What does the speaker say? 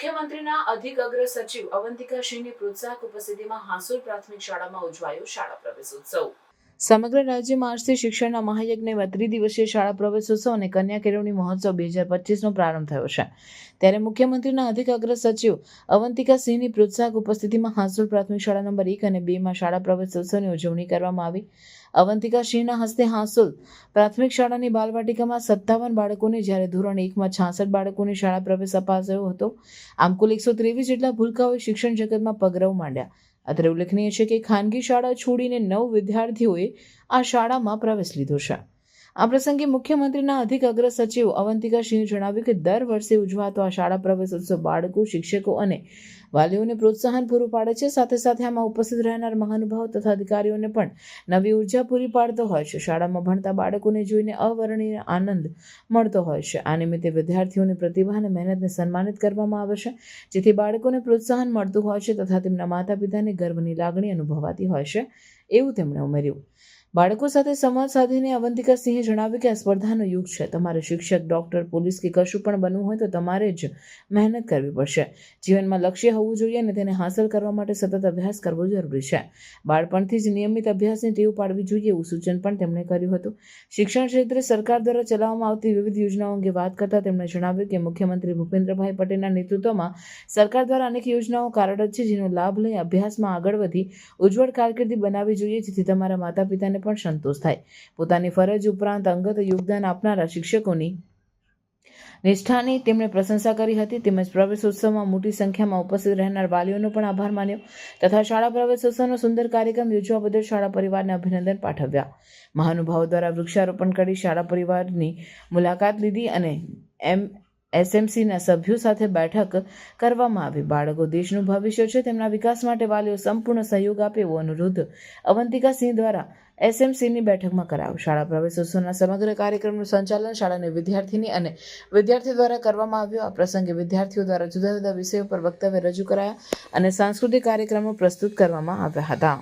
મુખ્યમંત્રીના અધિક અગ્ર સચિવ અવંતિકા સિંહની પ્રોત્સાહક ઉપસ્થિતિમાં હાંસોલ પ્રાથમિક શાળામાં ઉજવાયો શાળા પ્રવેશોત્સવ. સમગ્ર રાજ્યમાં આજથી શિક્ષણના મહાયજ્ઞ ત્રિદિવસીય શાળા પ્રવેશોત્સવ અને કન્યા કેળવણી મહોત્સવ બે હજાર પચીસનો પ્રારંભ થયો છે. ત્યારે મુખ્યમંત્રીના અધિક અગ્ર સચિવ અવંતિકા સિંહની પ્રોત્સાહક ઉપસ્થિતિમાં હાંસોલ પ્રાથમિક શાળા નંબર એક અને બેમાં શાળા પ્રવેશોત્સવની ઉજવણી કરવામાં આવી. અવંતિકા સિંહના હસ્તે હાંસોલ પ્રાથમિક શાળાની બાલવાટિકામાં સત્તાવન બાળકોને જ્યારે ધોરણ એકમાં છાસઠ બાળકોને શાળા પ્રવેશ અપાયો હતો, આમ કુલ એકસો ત્રેવીસ જેટલા ભૂલકાઓએ શિક્ષણ જગતમાં પગરવ માંડ્યા. અત્રે ઉલ્લેખનીય છે કે ખાનગી શાળા છોડીને નવ વિદ્યાર્થીઓએ આ શાળામાં પ્રવેશ લીધો છે. આ પ્રસંગે મુખ્યમંત્રીના અધિક અગ્ર સચિવ અવંતિકા સિંહે જણાવ્યું કે દર વર્ષે ઉજવાતો આ શાળા પ્રવેશ ઉત્સવ બાળકો, શિક્ષકો અને વાલીઓને પ્રોત્સાહન પૂરું પાડે છે. સાથે સાથે આમાં ઉપસ્થિત રહેનાર મહાનુભાવો તથા અધિકારીઓને પણ નવી ઊર્જા પૂરી પાડતો હોય છે. શાળામાં ભણતા બાળકોને જોઈને અવર્ણનીય આનંદ મળતો હોય છે. આ નિમિત્તે વિદ્યાર્થીઓની પ્રતિભા અને મહેનતને સન્માનિત કરવામાં આવે છે. જેથી બાળકોને પ્રોત્સાહન મળતું હોય છે તથા તેમના માતા પિતાને ગર્વની લાગણી અનુભવાતી હોય છે એવું તેમણે ઉમેર્યું. બાળકો સાથે સંવાદ સાધીને અવંતિકા સિંહે જણાવ્યું કે આ સ્પર્ધાનો યુગ છે. તમારે શિક્ષક, ડૉક્ટર, પોલીસ કે કશું પણ બનવું હોય તો તમારે જ મહેનત કરવી પડશે. જીવનમાં લક્ષ્ય હોવું જોઈએ અને તેને હાંસલ કરવા માટે સતત અભ્યાસ કરવો જરૂરી છે. બાળપણથી જ નિયમિત અભ્યાસની ટેવ પાડવી જોઈએ એવું સૂચન પણ તેમણે કર્યું હતું. શિક્ષણ ક્ષેત્રે સરકાર દ્વારા ચલાવવામાં આવતી વિવિધ યોજનાઓ અંગે વાત કરતાં તેમણે જણાવ્યું કે મુખ્યમંત્રી ભૂપેન્દ્રભાઈ પટેલના નેતૃત્વમાં સરકાર દ્વારા અનેક યોજનાઓ કાર્યરત છે, જેનો લાભ લઈ અભ્યાસમાં આગળ વધી ઉજ્જવળ કારકિર્દી બનાવવી જોઈએ, જેથી તમારા માતા પિતાને પણ સંતોષ થાય. પોતાની ફરજ ઉપરાંત અંગત યોગદાન આપનારા શિક્ષકોની નિષ્ઠાની તેમણે પ્રશંસા કરી હતી. તેમજ પ્રવેશોત્સવમાં મોટી સંખ્યામાં ઉપસ્થિત રહેનાર વાલીઓનો પણ આભાર માન્યો તથા શાળા પ્રવેશોત્સવનો સુંદર કાર્યક્રમ યોજવા બદલ શાળા પરિવારને અભિનંદન પાઠવ્યા. મહાનુભાવો દ્વારા વૃક્ષારોપણ કરી શાળા પરિવારની મુલાકાત લીધી અને એમ એસએમસીના સભ્યો સાથે બેઠક કરવામાં આવી. બાળકો દેશનું ભવિષ્ય છે, તેમના વિકાસ માટે વાલીઓ સંપૂર્ણ સહયોગ આપે એવો અનુરોધ અવંતિકા સિંહ દ્વારા એસએમસીની બેઠકમાં કરાયો. શાળા પ્રવેશોત્સવના સમગ્ર કાર્યક્રમનું સંચાલન શાળાની વિદ્યાર્થીની અને વિદ્યાર્થીઓ દ્વારા કરવામાં આવ્યું. આ પ્રસંગે વિદ્યાર્થીઓ દ્વારા જુદા જુદા વિષયો પર વક્તવ્ય રજૂ કરાયા અને સાંસ્કૃતિક કાર્યક્રમો પ્રસ્તુત કરવામાં આવ્યા હતા.